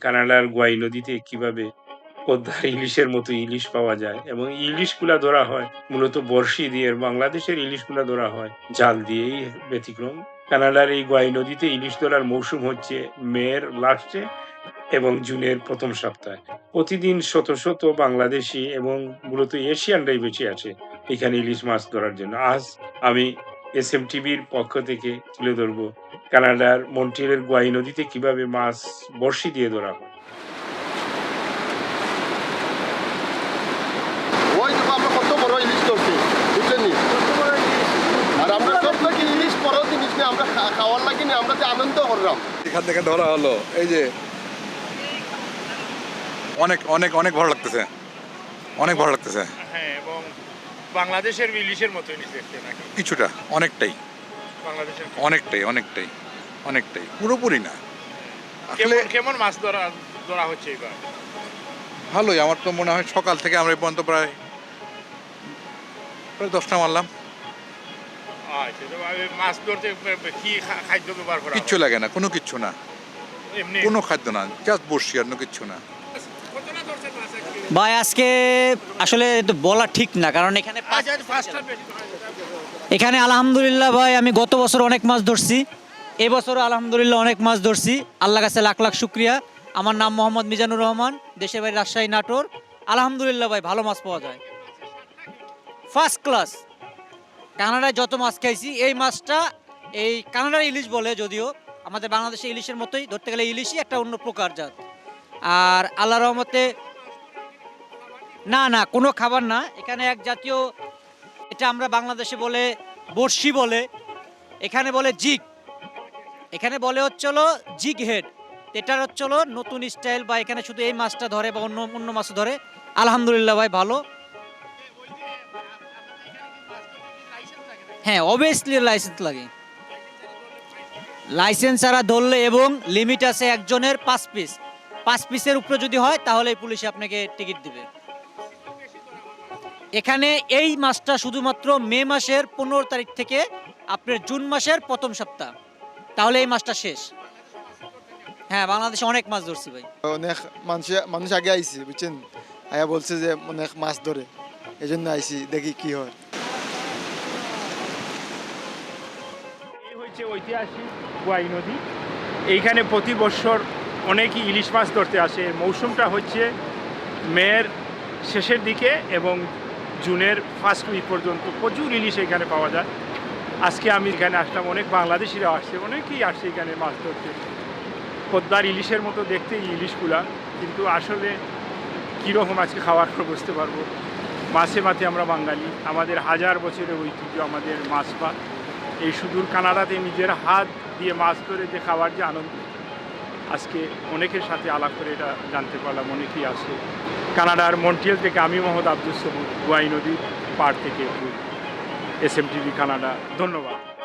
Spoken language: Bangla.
কানাডার গোয়াই নদীতে কীভাবে পদ্মার ইলিশের মতো ইলিশ পাওয়া যায় এবং ইলিশগুলা ধরা হয়, মূলত বড়শি দিয়ে, বাংলাদেশের ইলিশগুলা ধরা হয়, জাল দিয়েই ব্যতিক্রম। কানাডার এই গোয়াই নদীতে ইলিশ ধরার মৌসুম হচ্ছে মের লাস্টে এবং জুনের প্রথম সপ্তাহে। প্রতিদিন শত শত বাংলাদেশি এবং মূলত এশিয়ানরাই বেঁচে আছে এখানে ইলিশ মাছ ধরার জন্য। আজ আমি এস এম টিভির পক্ষ থেকে তুলে ধরবো। কানাডার মন্ট্রিয়ালের গোয়াই নদীতে কীভাবে মাছ বড়শি দিয়ে ধরা হয়। ওই দেখো আমরা কত বড় ইলিশ ধরছি বুঝলেন নি? আর আমরা সব নাকি ইলিশ বড় জিনিস নিয়ে আমরা খা- খাওয়ার লাগি না আমরা যে আনন্দ এখান থেকে ধরা হলো এই যে অনেক অনেক অনেক ভালো লাগতেছে। অনেক ভালো লাগতেছে। হ্যাঁ বাংলাদেশের ইলিশের মতো ইলিশ দেখতে নাকি? কিছুটা অনেকটাই। বাংলাদেশের অনেকটাই অনেকটাই অনেকটাই। পুরোপুরি না। আসলে কেমন কেমন মাছ ধরা ধরা হচ্ছে এবার? ভালোই আমার তো মনে হয় সকাল থেকে আমরা এই পর্যন্ত প্রায় প্রায় দশটা মারলাম। আচ্ছা তো মাছ ধরতে কি খাদ্য ব্যবহার করা? কিচ্ছু লাগে না কোনো কিচ্ছু না। এমনি? কোনো খাদ্য না জাস্ট বসি আর কিচ্ছু না কতটা ধরছেন মাছ আজকে? ভাই আজকে আসলে বলা ঠিক না কারণ এখানে। এখানে আলহামদুলিল্লাহ ভাই আমি গত বছর অনেক মাছ ধরছি। এবছরও আলহামদুলিল্লাহ অনেক মাছ ধরছি। আল্লাহ কাছে লাখ লাখ শুক্রিয়া। আমার নাম মোহাম্মদ মিজানুর রহমান দেশের বাড়ি রাজশাহী নাটোর। আলহামদুলিল্লাহ ভাই ভালো মাছ পাওয়া যায়। ফার্স্ট ক্লাস কানাডায় যত মাছ খাইছি এই মাছটা এই কানাডার ইলিশ বলে যদিও আমাদের বাংলাদেশে ইলিশের মতোই ধরতে গেলে ইলিশই একটা অন্য প্রকার জাত। আর আল্লাহ রহমতে না না, কোনো খাবার না। এখানে এক জাতীয়, এটা আমরা বাংলাদেশে বলে বর্ষি বলে, এখানে বলে জিগ। এখানে বলে হচ্ছে হচ্ছিল জিগ হেড। এটার হচ্ছিল নতুন স্টাইল বা এখানে শুধু এই মাছটা ধরে বা অন্য অন্য মাছ ধরে। আলহামদুলিল্লাহ ভাই, ভালো। হ্যাঁ অবভিয়াসলি লাইসেন্স লাগে। লাইসেন্স ছাড়া ধরলে এবং লিমিট আছে একজনের পাঁচ পিস পাঁচ পিসের উপরে যদি হয়, তাহলে পুলিশ আপনাকে টিকিট দিবে। এখানে এই মাসটা শুধুমাত্র মে মাসের পনেরো তারিখ থেকে আপনার জুন মাসের প্রথম সপ্তাহ। তাহলে এই মাসটা শেষ। হ্যাঁ বাংলাদেশে অনেক মাছ ধরছি ভাই। অনেক মানুষ মানুষ আগে আইছি বুঝছেন? আয়া বলছে যে অনেক মাছ ধরে। এই জন্য আইছি দেখি কি হয়। এই হচ্ছে ঐতিহাসিক গোয়াই নদী। এইখানে প্রতি বছর অনেকই ইলিশ মাছ ধরতে আসে। মৌসুমটা হচ্ছে মের শেষের দিকে এবং জুনের ফার্স্ট উইক পর্যন্ত প্রচুর ইলিশ এখানে পাওয়া যায়। আজকে আমি এখানে আসলাম, অনেক বাংলাদেশিরা আসছে, অনেকেই আসছে এখানে মাছ ধরতে। পদ্মার ইলিশের মতো দেখতে ইলিশগুলা, কিন্তু আসলে কীরকম আজকে খাওয়ার পর বুঝতে পারব। মাছে মাছে আমরা বাঙালি, আমাদের হাজার বছরের ঐতিহ্য, আমাদের মাছ ভাত। এই সুদূর কানাডাতে নিজের হাত দিয়ে মাছ ধরে যে খাওয়ার যে আনন্দ আজকে অনেকের সাথে আলাপ করে এটা জানতে পারলাম, অনেকেই আসে কানাডার মন্ট্রিয়াল থেকে আমি মোহাম্মদ আব্দুল সবুর, গুয়াই নদীর পাড় থেকে এস এম টিভি কানাডা। ধন্যবাদ।